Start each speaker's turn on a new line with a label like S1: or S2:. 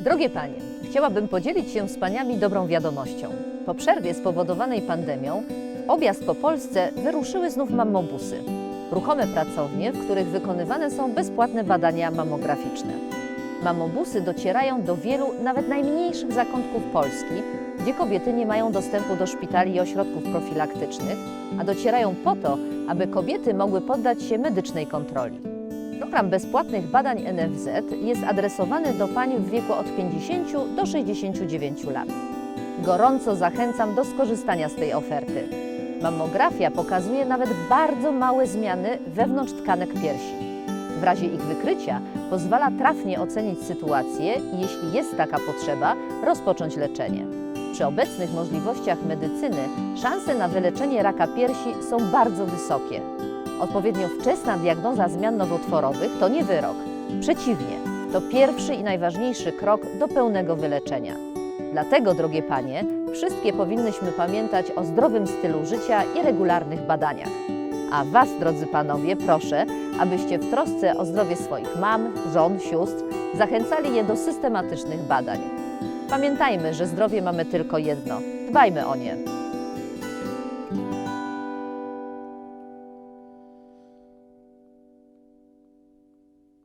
S1: Drogie panie, chciałabym podzielić się z paniami dobrą wiadomością. Po przerwie spowodowanej pandemią w objazd po Polsce wyruszyły znów mammobusy. Ruchome pracownie, w których wykonywane są bezpłatne badania mammograficzne. Mamobusy docierają do wielu, nawet najmniejszych zakątków Polski, gdzie kobiety nie mają dostępu do szpitali i ośrodków profilaktycznych, a docierają po to, aby kobiety mogły poddać się medycznej kontroli. Program bezpłatnych badań NFZ jest adresowany do pań w wieku od 50 do 69 lat. Gorąco zachęcam do skorzystania z tej oferty. Mammografia pokazuje nawet bardzo małe zmiany wewnątrz tkanek piersi. W razie ich wykrycia pozwala trafnie ocenić sytuację i jeśli jest taka potrzeba, rozpocząć leczenie. Przy obecnych możliwościach medycyny szanse na wyleczenie raka piersi są bardzo wysokie. Odpowiednio wczesna diagnoza zmian nowotworowych to nie wyrok. Przeciwnie, to pierwszy i najważniejszy krok do pełnego wyleczenia. Dlatego, drogie panie, wszystkie powinnyśmy pamiętać o zdrowym stylu życia i regularnych badaniach. A Was, drodzy panowie, proszę, abyście w trosce o zdrowie swoich mam, żon, sióstr zachęcali je do systematycznych badań. Pamiętajmy, że zdrowie mamy tylko jedno. Dbajmy o nie.